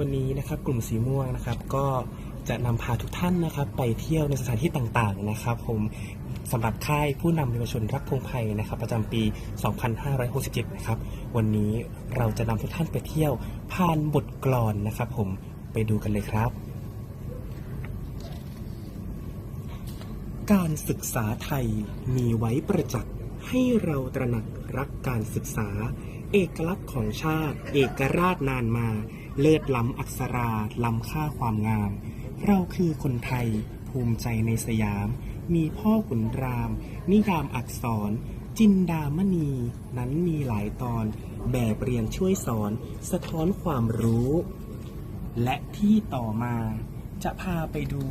วันนี้นะครับกลุ่มสีม่วงนะครับ ก็จะนำพาทุกท่านนะครับ ไปเที่ยวในสถานที่ต่างๆนะครับ ผมสำหรับค่ายผู้นำเยาวชนรักพงไพรนะครับประจำปี 2567 นะครับ วันนี้เราจะนำทุกท่านไปเที่ยวผ่านบทกลอนนะครับ ผมไปดูกันเลยครับ การศึกษาไทยมีไว้ประจักษ์ให้เราตระหนักรักการศึกษา เอกลักษณ์ของชาติ เอกราชนานมา เลิศล้ำอักษราล้ำค่าความงาม เราคือคนไทย ภูมิใจในสยาม มีพ่อขุนราม นิยามอักษร จินดามณี นั้นมีหลายตอน แบบเรียนช่วยสอน สะท้อนความรู้ และที่ต่อมาจะพาไปดู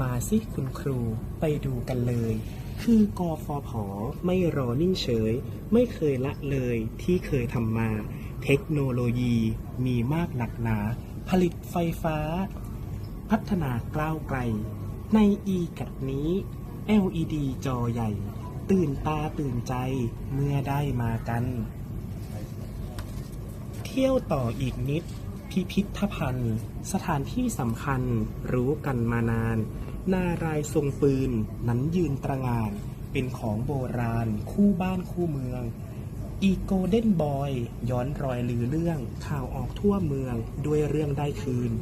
มาสิคุณครูไปดูกันเลย คือกอฟอผอไม่รอนิ่งเฉย ไม่เคยละเลยที่เคยทำมา เทคโนโลยีมีมากหนักหนา ผลิตไฟฟ้า พัฒนากล้าวไกล ในอีกัดนี้ LED จอใหญ่ ตื่นตาตื่นใจเมื่อได้มากัน เที่ยวต่ออีกนิด พิพิธภัณฑ์ สถานที่สำคัญรู้กันมานาน นารายทรงปืน นั้นยืนตระงาน เป็นของโบราณคู่บ้านคู่เมือง อีโกเด้นบอย ย้อนรอยลือเรื่องข่าวออกทั่วเมืองด้วยเรื่องได้คืน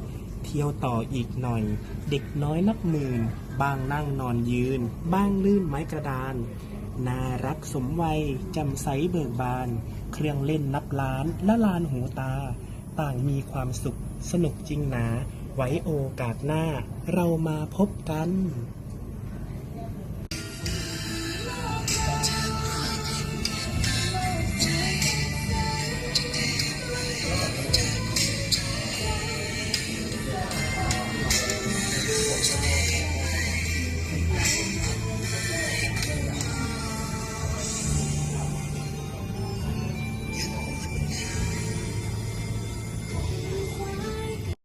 เที่ยวต่ออีกหน่อย เด็กน้อยนับหมื่น บ้างนั่งนอนยืน บ้างลื่นไม้กระดาน น่ารักสมวัยจำใสเบิกบาน เครื่องเล่นนับล้านละลานหูตา ต่างมีความสุขสนุกจริงหนา ไว้โอกาสหน้า เรามาพบกัน